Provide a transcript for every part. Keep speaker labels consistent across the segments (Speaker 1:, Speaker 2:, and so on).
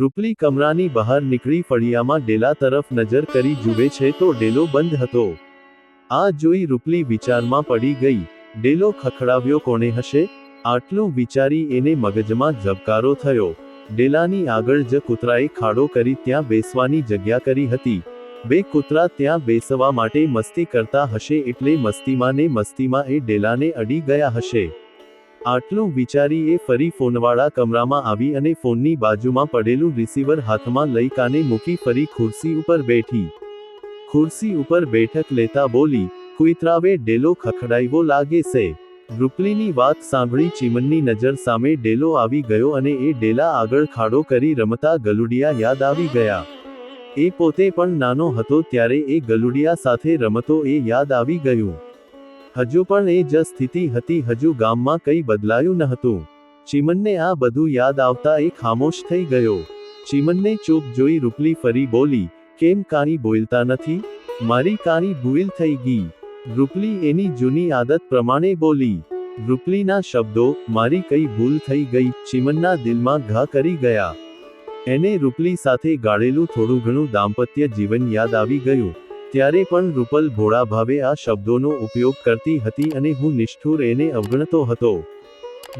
Speaker 1: રૂપલી કમરાની બહાર નીકળી ફળિયામાં ડેલા તરફ નજર કરી જુએ છે તો ડેલો બંધ હતો. આ જોઈ રૂપલી વિચારમાં પડી ગઈ. ડેલો ખખડાવ્યો કોણે હશે? આટલું વિચારી એને મગજમાં ઝબકારો થયો. ડેલાની આગળ જ કૂતરાએ ખાડો કરી ત્યાં બેસવાની જગ્યા કરી હતી. બે કૂતરા ત્યાં બેસવા માટે મસ્તી કરતા હશે એટલે મસ્તીમાં ને મસ્તીમાં એ ડેલાને અડી ગયા હશે. આટલું વિચારી એ ફરી ફોનવાળા કમરામાં આવી અને ફોનની બાજુમાં પડેલું રિસીવર હાથમાં લઈ કાને મૂકી ફરી ખુરશી ઉપર બેઠી. ખુરશી ઉપર બેઠક લેતા બોલી કુઈતરાવે ડેલો ખખડાઈવો લાગે છે. રૂપલીની વાત સાંભળી ચીમનની નજર સામે ડેલો આવી ગયો અને એ ડેલા આગળ ખાડો કરી રમતા ગલુડિયા યાદ આવી ગયા. એ પોતે પણ નાનો હતો ત્યારે એ ગલુડિયા સાથે રમતો એ યાદ આવી ગયું. હજુ પણ એ જ સ્થિતિ હતી, હજુ ગામમાં કંઈ બદલાયું ન હતું. ચીમનને આ બધું યાદ આવતા એ ખામોશ થઈ ગયો. ચીમનને ચૂપ જોઈ રૂપલી ફરી બોલી, કેમ કાણી બોલતા નથી? મારી કાણી ભૂલ થઈ ગઈ. રૂપલી એની જૂની આદત પ્રમાણે બોલી. રૂપલીના શબ્દો, મારી કઈ ભૂલ થઈ ગઈ. ચીમનના દિલમાં ઘા કરી ગયા. એને રૂપલી સાથે ગાળેલું થોડું ઘણું દાંપત્ય જીવન યાદ આવી ગયું. ત્યારે પણ રૂપલ ભોળા ભાવે આ શબ્દોનો ઉપયોગ કરતી હતી અને હું નિષ્ઠુર એને અવગણતો હતો.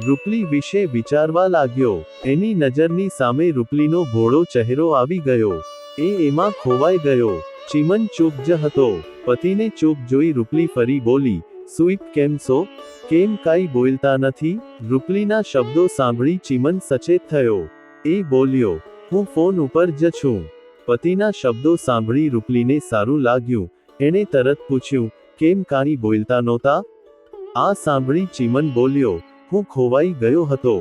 Speaker 1: રૂપલી વિશે વિચારવા લાગ્યો. એની નજરની સામે રૂપલીનો ભોળો ચહેરો આવી ગયો. એ એમાં ખોવાઈ ગયો. ચીમન ચૂપ જ હતો. પતિને ચૂપ જોઈ રૂપલી ફરી બોલી સુઈપ કેમ છો? કેમ કાંઈ બોલતા નથી? રૂપલીના શબ્દો સાંભળી ચીમન સચેત થયો. એ બોલ્યો, હું ફોન ઉપર જ છું. પતિના શબ્દો સાંભળી રૂપલીને સારું લાગ્યું. એણે તરત પૂછ્યું, કેમ કાંઈ બોલતા નહોતા? આ સાંભળી ચીમન બોલ્યો, હું ખોવાઈ ગયો હતો.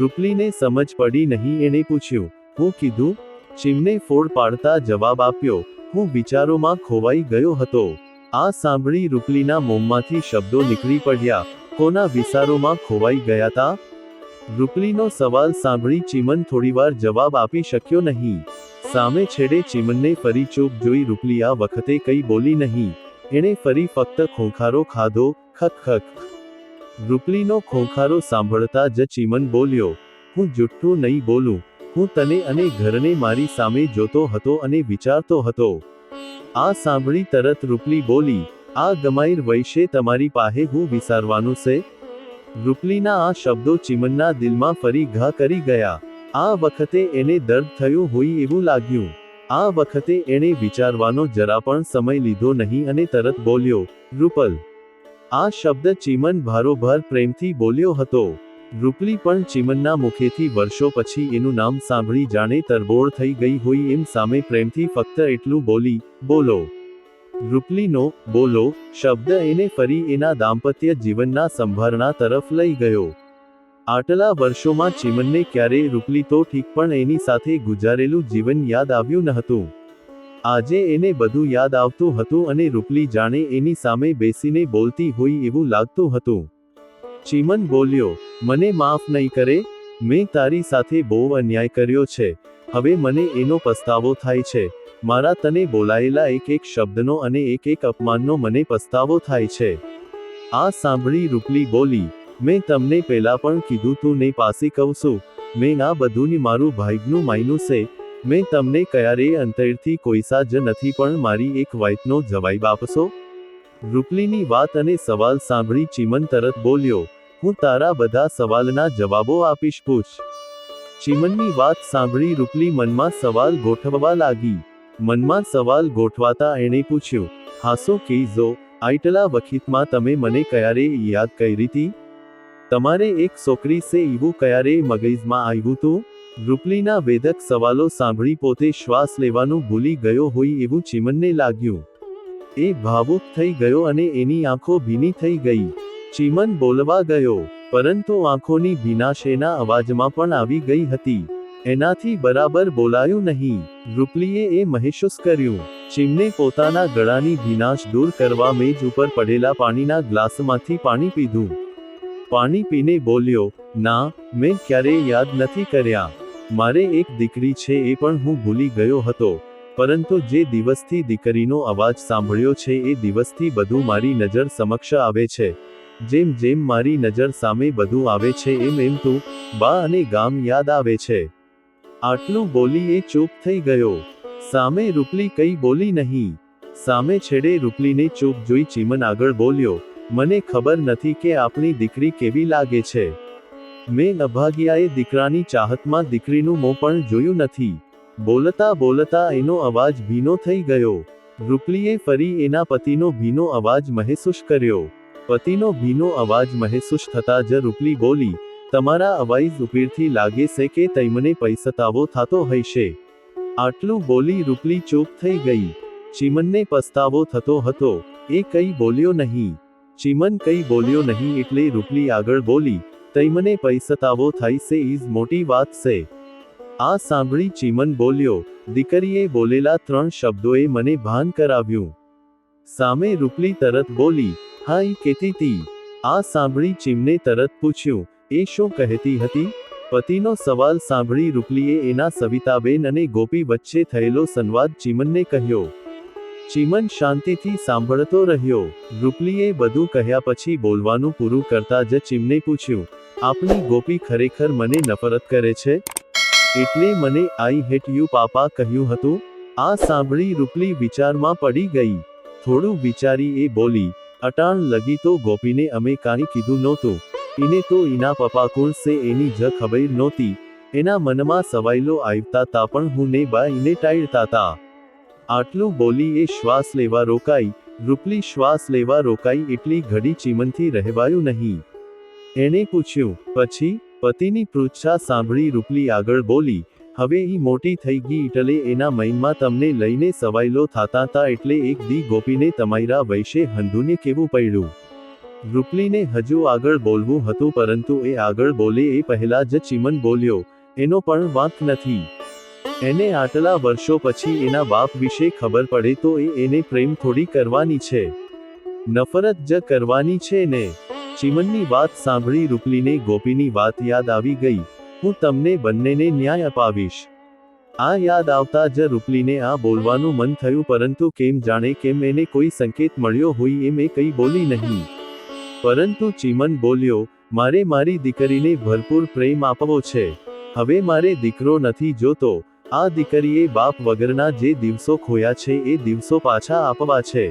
Speaker 1: રૂપલીને સમજ પડી નહીં, એણે પૂછ્યું, હું કીધું? ચીમને ફોડ પાડતા જવાબ આપ્યો, હું વિચારોમાં ખોવાઈ ગયો હતો. આ સાંભળી રૂપલીના મોંમાંથી શબ્દો નીકળી પડ્યા, કોના વિચારોમાં ખોવાઈ ગયા હતા રૂપલીનો સવાલ સાંભળી ચીમન થોડીવાર જવાબ આપી શક્યો નહીં. સામે છેડે ચીમનને ફરી ચૂપ જોઈ રૂપલી આ વખતે કઈ બોલી નહીં. એણે ફરી ફક્ત ખોંખારો ખાધો ખક ખક રૂપલીનો ખોંખારો સાંભળતા જ ચીમન બોલ્યો, હું જુઠ્ઠું નહીં બોલું. હું તને અને ઘરને મારી સામે જોતો હતો અને વિચારતો હતો. આ સાંભળી તરત રૂપલી બોલી, આ ગમાઈર વૈશે તમારી પાસે હું વિસારવાનું છે રૂપલીના આ શબ્દો ચીમનના દિલમાં ફરી ઘા કરી ગયા. આ વખતે એને દર્દ થયું હોય એવું લાગ્યું. આ વખતે એણે વિચારવાનો જરા પણ સમય લીધો નહીં અને તરત બોલ્યો, રૂપલ. આ શબ્દ ચીમન ભારોભાર પ્રેમથી બોલ્યો હતો. રૂપલી પણ ચીમનના મુખેથી વર્ષો પછી એનું નામ સાંભળી જાણે તરબોળ થઈ ગઈ હોય એમ સામે પ્રેમથી ફક્ત એટલું બોલી, બોલો. રૂપલીનો બોલો શબ્દ એને ફરી એના દાંપત્ય જીવનના સંભારણા તરફ લઈ ગયો. આટલા વર્ષોમાં ચીમનને ક્યારેય રૂપલી તો ઠીક પણ એની સાથે ગુજારેલું જીવન યાદ આવ્યું ન હતું. આજે એને બધું યાદ આવતું હતું અને રૂપલી જાણે એની સામે બેસીને બોલતી હોય એવું લાગતું હતું. ચીમન બોલ્યો, મને માફ નહીં કરે, મેં તારી સાથે બહુ અન્યાય કર્યો છે. હવે મને એનો પસ્તાવો થાય છે. મારા તને બોલાયેલા એક એક શબ્દનો અને એક એક અપમાનનો મને પસ્તાવો થાય છે. આ સાંભળી રૂપલી બોલી મેં તમને પહેલા પણ કીધું તું, ને પાસે કહું છું. મેં આ બધુંની મારું ભાઈગનું માયનું છે. મેં તમને ક્યારેય અંતરથી કોઈસા જ નથી, પણ મારી એક વાતનો જવાબ આપશો? રૂપલીની વાત અને સવાલ સાંભળી ચીમન તરત બોલ્યો, હું તારા બધા સવાલના જવાબો આપીશ, પૂછ. ચીમનની વાત સાંભળી રૂપલી મનમાં સવાલ ગોઠવવા લાગી. મનમાં સવાલ ગોઠવાતા એણે પૂછ્યું, હાસો કેઝો આટલા વખતમાં તમે મને ક્યારે યાદ કરી હતી તમારે એક છોકરી સે એવું ક્યારેય મગજમાં આવ્યું તું? રૂપલીના વેધક સવાલો સાંભળી પોતે શ્વાસ લેવાનું ભૂલી ગયો હોય એવું ચીમનને લાગ્યું. એ ભાવુક થઈ ગયો અને એની આંખો ભીની થઈ ગઈ. ચીમન બોલવા ગયો, પરંતુ આંખોની ભીનાશ એના અવાજમાં પણ આવી ગઈ હતી. એનાથી બરાબર બોલાયું નહીં. રૂપલીએ એ મહેસૂસ કર્યું. ચીમને પોતાના ગળાની ભીનાશ દૂર કરવા મેજ ઉપર પડેલા પાણીના ગ્લાસમાંથી પાણી પીધું. પાણી પીને બોલ્યો, ના, મેં ક્યારેય યાદ નથી કર્યા. મારે એક દીકરી છે એ પણ હું ભૂલી ગયો હતો. પરંતુ જે દિવસથી દીકરીનો અવાજ સાંભળ્યો છે એ દિવસથી બધું મારી નજર સમક્ષ આવે છે. જેમ જેમ મારી નજર સામે બધું આવે છે એમ એમ તું, બા અને ગામ યાદ આવે છે. આટલું બોલી એ ચૂપ થઈ ગયો. સામે રૂપલી કઈ બોલી નહીં. સામે છેડે રૂપલીને ચૂપ જોઈ ચીમન આગળ બોલ્યો મને ખબર નથી કે આપણી દીકરી કેવી લાગે છે. મેં અભાગ્યાએ દીકરાની ચાહતમાં દીકરીનું મોં પણ જોયું નથી. બોલતા બોલતા એનો અવાજ ભીનો થઈ ગયો. રૂપલીએ ફરી એના પતિનો ભીનો અવાજ મહેસૂસ કર્યો. પતિનો ભીનો અવાજ મહેસૂસ થતા જ રૂપલી બોલી, તમારા અવાજ ઉપીરથી લાગે છે કે તૈમને પૈસતાવો થતો હશે. આટલું બોલી રૂપલી ચૂપ થઈ ગઈ. ચીમનને પસ્તાવો થતો હતો. એ કઈ બોલ્યો નહીં. ચીમન કઈ બોલ્યો નહીં એટલે રૂપલી આગળ બોલી, તૈમને પૈસતાવો થાય છે ઇઝ મોટી વાત છે આ સાંભળી ચીમન બોલ્યો, દીકરીએ બોલેલા ત્રણ શબ્દોએ મને ભાન કરાવ્યું. સામે રૂપલી તરત બોલી, હા ઈ કેતી તી. આ સાંભળી ચીમને તરત પૂછ્યું, એ શું કહેતી હતી? પતિનો સવાલ સાંભળી રૂપલીએ એના સવિતાબેન અને ગોપી વચ્ચે થયેલો સંવાદ ચીમનને કહ્યો ચીમન શાંતિથી સાંભળતો રહ્યો. રૂપલીએ બધું કહ્યા પછી બોલવાનું પૂરું કરતા જ ચીમને પૂછ્યું, આપની ગોપી ખરેખર મને નફરત કરે છે? એટલે મને આઈ હેટ યુ પાપા કહ્યું હતું. આ સાંભળી રૂપલી વિચારમાં પડી ગઈ. થોડું વિચારી એ બોલી, અટાણ લગી તો ગોપીને અમે કાંઈ કીધું નહોતું. એને તો એના પપ્પા કોણ છે એની જ ખબર નહોતી. એના મનમાં સવાયલો આવતા તા પણ હું ને બા એને ટાળતા તા. આટલું બોલી એ શ્વાસ લેવા રોકાઈ, રૂપલી શ્વાસ લેવા રોકાઈ એટલી ઘડી ચીમનથી રહેવાયું નહીં. એણે પૂછ્યું, પછી? પતિની પૃચ્છા સાંભળી રૂપલી આગળ બોલી, હવે ઈ મોટી થઈ ગઈ એટલે એના મૈનમાં તમને લઈને સવાયલો થાતા તા એટલે એક દી ગોપીને તમારા વૈશે હંધુને કેવું પડ્યું. રૂપલીને હજુ આગળ બોલવું હતું પરંતુ એ આગળ બોલે એ પહેલા જ ચીમન બોલ્યો, એનો પણ વાંક નથી. એને આટલા વર્ષો પછી એના બાપ વિશે ખબર પડે તો એને પ્રેમ થોડી કરવાની છે. નફરત જ કરવાની છે ને. ચીમનની વાત સાંભળી રૂપલીને ગોપીની વાત યાદ આવી ગઈ. હું તમને બંનેને ન્યાય અપાવીશ. આ યાદ આવતા જ રૂપલીને આ બોલવાનું મન થયું પરંતુ કેમ જાણે કેમ એને કોઈ સંકેત મળ્યો હોય એમ એ કંઈ બોલી નહીં. પરંતુ ચીમન બોલ્યો, મારે મારી દીકરીને ભરપૂર પ્રેમ આપવો છે. હવે મારે દીકરો નથી જોતો. આ દીકરીએ બાપ વગરના જે દિવસો ખોયા છે એ દિવસો પાછા આપવા છે.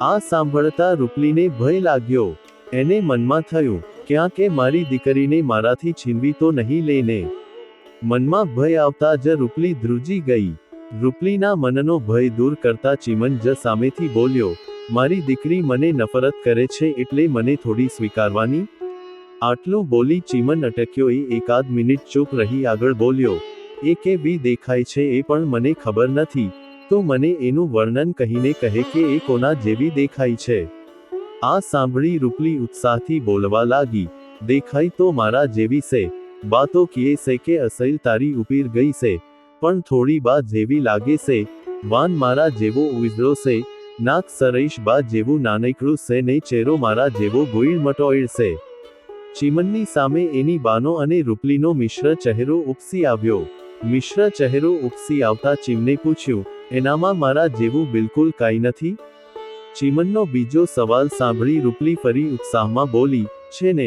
Speaker 1: આ સાંભળતા રૂપલીને ભય લાગ્યો. એને મનમાં થયું, ક્યાં કે મારી દીકરીને મારાથી છીનવી તો નહીં લેને. મનમાં ભય આવતા જ રૂપલી ધ્રુજી ગઈ. રૂપલીના મનનો ભય દૂર કરતા ચીમન જ સામેથી બોલ્યો, મારી દીકરી મને નફરત કરે છે એટલે મને થોડી સ્વીકારવાની? આટલું બોલી ચીમન અટક્યો. એ એકાદ મિનિટ ચૂપ રહી આગળ બોલ્યો એ કેવી દેખાય છે એ પણ મને ખબર નથી. તો મને એનું વર્ણન કહીને કહે કે એ કોના જેવી દેખાય છે. આ સાંભળી રૂપલી ઉત્સાહથી બોલવા લાગી. દેખાય તો મારા જેવી છે. બાતો કીએ છે કે અસૈલ તારી ઉપીર ગઈ છે. પણ થોડી બા જેવી લાગે છે. વાન મારા જેવો ઉજળો છે. નાક સરેશ બા જેવું નાનકડું છે ને ચહેરો મારા જેવો ગોઈળ મટોઈળ છે. ચીમનની સામે એની બાનો અને રૂપલીનો મિશ્ર ચહેરો ઉપસી આવ્યો. મિશ્ર ચહેરો ઉપસી આવતા ચીમને પૂછ્યું, એનામાં મારા જેવું બિલકુલ કાંઈ નથી? ચીમનનો બીજો સવાલ સાંભળી રૂપલી ફરી ઉત્સાહમાં બોલી, છે ને,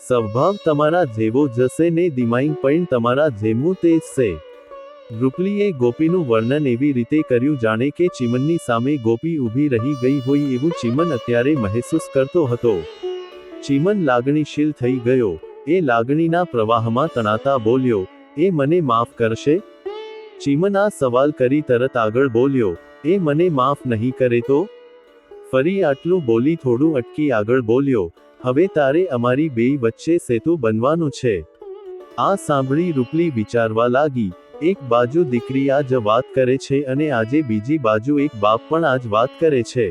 Speaker 1: સ્વભાવ તમારા જેવો જશે ને દિમાઈંગ પણ તમારા જેવું તે જ છે. રૂપલીએ ગોપીનું વર્ણન એવી રીતે કર્યું જાણે કે ચીમનની સામે ગોપી ઊભી રહી ગઈ હોય એવું ચીમન અત્યારે મહેસૂસ કરતો હતો. ચીમન લાગણીશીલ થઈ ગયો, એ લાગણીના પ્રવાહમાં તણાતા બોલ્યો એ મને માફ કરશે? ચીમન આ સવાલ કરી તરત આગળ બોલ્યો, એ મને માફ નહીં કરે તો? ફરી આટલું બોલી થોડું અટકી આગળ બોલ્યો, હવે તારે અમારી બેય વચ્ચે સેતુ બનવાનું છે. આ સાંભળી રૂપલી વિચારવા લાગી, એક બાજુ દીકરી આ જ વાત કરે છે અને આજે બીજી બાજુ એક બાપ પણ આ જ વાત કરે છે.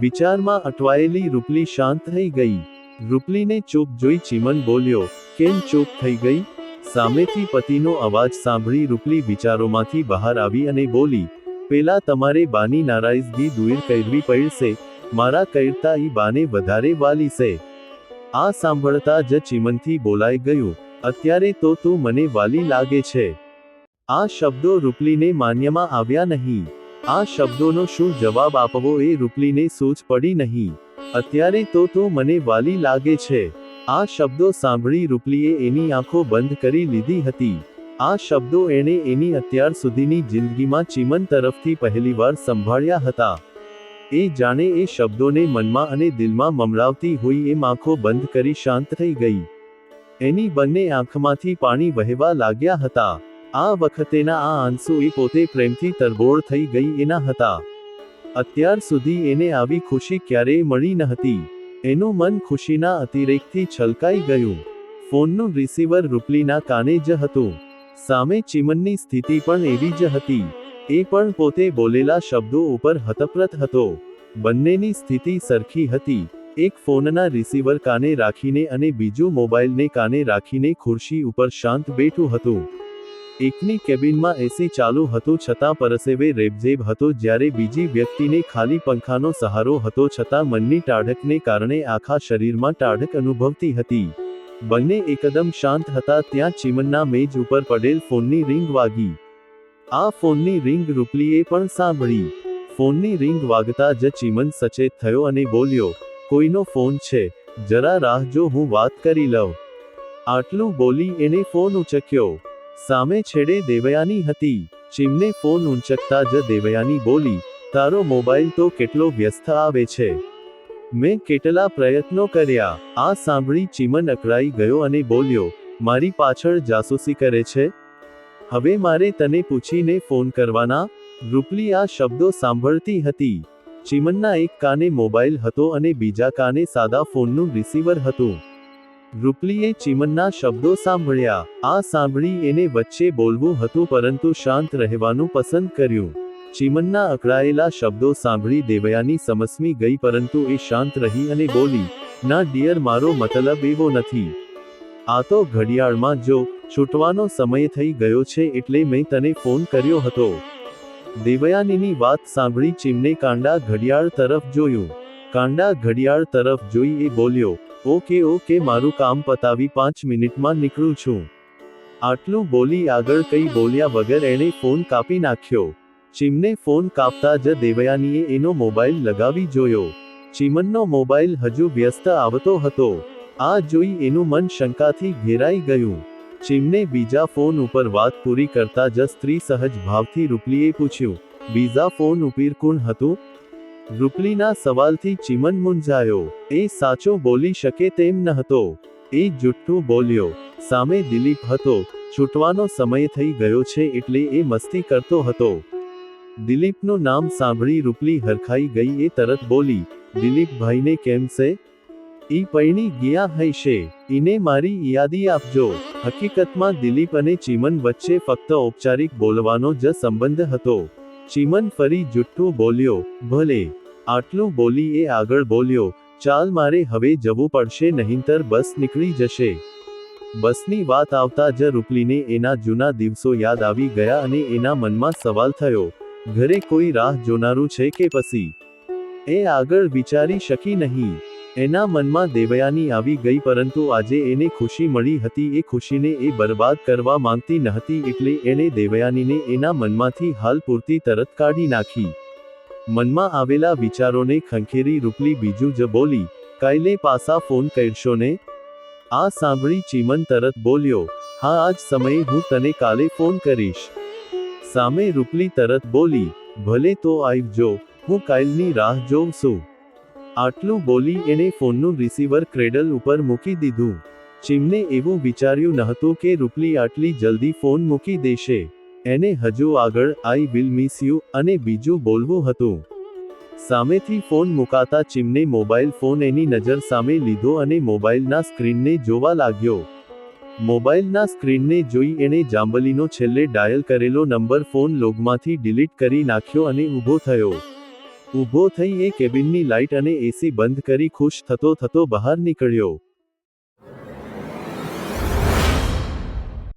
Speaker 1: વિચારમાં અટવાયેલી રૂપલી શાંત થઈ ગઈ. રૂપલીને ચૂપ જોઈ ચીમન બોલ્યો, કેમ ચૂપ થઈ ગઈ? સામેથી પતિનો અવાજ સાંભળી રૂપલી વિચારોમાંથી બહાર આવી અને બોલી, પેલા તમારે બાની નારાયજગી દૂર કરવી પડશે, મારા કરતા ઈ બાને વધારે વાલી છે. આ સાંભળતા જ ચીમનથી બોલાઈ ગયું, અત્યારે તો તું મને વાલી લાગે છે. આ શબ્દો રૂપલીને માન્યમાં આવ્યા નહીં. આ શબ્દોનો શું જવાબ આપવો એ રૂપલીને સૂઝ પડી નહીં. અત્યારે તો તું મને વાલી લાગે છે. આ શબ્દો સાંભળી રૂપલીએ એની આંખો બંધ કરી લીધી હતી. આ શબ્દો એણે એની અત્યાર સુધીની જિંદગીમાં ચીમન તરફથી પહેલીવાર સંભાળ્યા હતા. એ જાણે એ શબ્દોને મનમાં અને દિલમાં મમરાવતી હોય એમ આંખો બંધ કરી શાંત થઈ ગઈ. એની બંને આંખમાંથી પાણી વહેવા લાગ્યા હતા. આ વખતેના આ આંસુ એ પોતે પ્રેમથી તરબોળ થઈ ગઈ એના હતા. અત્યાર સુધી એને આવી ખુશી ક્યારેય મળી ન હતી. એનું મન ખુશીના અતિરેકથી છલકાઈ ગયું. ફોનનું રિસીવર રૂપલીના કાને જ હતું. સામે ચીમનની સ્થિતિ પણ એવી જ હતી. એ પણ પોતે બોલેલા શબ્દો ઉપર હતપ્રત હતો. બંનેની સ્થિતિ સરખી હતી. એક ફોનના રિસીવર કાને રાખીને અને બીજું મોબાઈલને કાને રાખીને ખુરશી ઉપર શાંત બેઠું હતું. એકની કેબિનમાં એસી ચાલુ હતું છતાં પરસેવે રેબઝેબ હતો જ્યારે બીજી વ્યક્તિને ખાલી પંખાનો સહારો હતો છતાં મનની ટાઢકને કારણે આખા શરીરમાં ટાઢક અનુભવતી હતી. બંને એકદમ શાંત હતા ત્યાં ચીમનના મેજ ઉપર પડેલ ફોનની રિંગ વાગી. આ ફોનની રિંગ રૂપલીએ પણ સાંભળી. ફોનની રિંગ વાગતા જ ચીમન સચેત થયો અને બોલ્યો, કોઈનો ફોન છે, જરા રાહ જો હું વાત કરી લઉં. આટલું બોલી એને ફોન ઉંચક્યો. સામે છેડે દેવયાની હતી. ચીમને ફોન ઉંચકતા જ દેવયાની બોલી, તારો મોબાઈલ તો કેટલો વ્યસ્ત આવે છે. મેં કેટલા પ્રયત્નો કર્યા. આ સાંભળી ચીમન અકળાઈ ગયો અને બોલ્યો, મારી પાછળ જાસૂસી કરે છે. હવે મારે તને પૂછીને ફોન કરવાના. રૂપલી આ શબ્દો સાંભળતી હતી. ચીમનના એક કાને મોબાઈલ હતો અને બીજા કાને સાદા ફોનનું રિસીવર હતું. રૂપલીએ ચીમનના શબ્દો સાંભળ્યા. આ સાંભળી એને વચ્ચે બોલવું હતું પરંતુ શાંત રહેવાનું પસંદ કર્યું. ચીમનના અકળાયેલા શબ્દો સાંભળી દેવયાની સમસમી ગઈ પરંતુ એ શાંત રહી અને બોલી, ના ડિયર, મારો મતલબ એવો નથી. આ તો ઘડિયાળમાં જો છૂટવાનો સમય થઈ ગયો છે એટલે મેં તને ફોન કર્યો હતો. દેવયાનીની વાત સાંભળી ચીમને કાંડા ઘડિયાળ તરફ જોયું. કાંડા ઘડિયાળ તરફ જોઈ એ બોલ્યો ઓકે ઓકે, મારું કામ પતાવી પાંચ મિનિટમાં નીકળું છું. આટલું બોલી આગળ કઈ બોલ્યા વગર એણે ફોન કાપી નાખ્યો. ચીમને ફોન કાપતા જ દેવયાનીએ એનો મોબાઈલ લગાવી જોયો. ચીમનનો મોબાઈલ હજુ વ્યસ્ત આવતો હતો. આ જોઈ એનું મન શંકાથી ઘેરાઈ ગયું. ચીમને બીજા ફોન ઉપર વાત પૂરી કરતા જ સ્ત્રી સહજ ભાવથી રૂપલીએ પૂછ્યું, બીજા ફોન ઉપર કોણ હતું? રૂપલીના સવાલથી ચીમન મૂંઝાયો. એ સાચો બોલી શકે તેમ ન હતો એ જુઠ્ઠું બોલ્યો. સામે દિલીપ હતો. છૂટવાનો સમય થઈ ગયો છે એટલે એ મસ્તી કરતો હતો. દિલીપનું નામ સાંભળી રૂપલી હરખાઈ ગઈ, એ તરત બોલી દિલીપભાઈને કેમ છે ઈ પૈણી ગયા હૈશે. ઈને મારી યાદી આપજો. હકીકતમાં દિલીપ અને ચીમન વચ્ચે ફક્ત ઔપચારિક બોલવાનો જ સંબંધ હતો. ચીમન ફરી જુઠ્ઠો બોલ્યો, ભલે. આટલું બોલી એ આગળ બોલ્યો, ચાલ મારે હવે જવું પડશે નહીંતર બસ નીકળી જશે. બસની વાત આવતા જ રૂપલીને એના જૂના દિવસો યાદ આવી ગયા અને એના મનમાં સવાલ થયો, ઘરે કોઈ રાહ જોનારું છે કે પછી એ આગળ વિચારી શકી નહીં. એના મનમાં દેવયાની આવી ગઈ પરંતુ આજે એને ખુશી મળી હતી, એ ખુશીને એ બરબાદ કરવા માંગતી નહતી એટલે એણે દેવયાનીને એના મનમાંથી હાલ પૂરતી તરત કાઢી નાખી. મનમાં આવેલા વિચારોને ખંખેરી રૂપલી બીજું જ બોલી, કાયલે પાસા ફોન કરશો ને? આ સાંભળી ચીમન તરત બોલ્યો, હા, આજ સમયે હું તને કાલે ફોન કરીશ. સામે રૂપલી તરત બોલી, ભલે તો આવજો હું કાયલની રાહ જોઉં છું. આટલું બોલી એણે ફોનનું રિસીવર ક્રેડલ ઉપર મૂકી દીધું. ચીમને એવું વિચાર્યું નહોતું કે રૂપલી આટલી જલ્દી ફોન મૂકી દેશે. એને હજુ આગળ આઈ વિલ મિસ યુ અને બીજું બોલવું હતું. સામેથી ફોન મુકાતા ચીમને મોબાઈલ ફોન એની નજર સામે લીધો અને મોબાઈલના સ્ક્રીનને જોવા લાગ્યો. મોબાઈલના સ્ક્રીનને જોઈ એણે જાંબલીનો છેલ્લે ડાયલ કરેલો નંબર ફોન લોગમાંથી ડિલીટ કરી નાખ્યો અને ઊભો થયો. ઊભો થઈ એ કેબિનની લાઇટ અને એસી બંધ કરી ખુશ થતો થતો બહાર નીકળ્યો.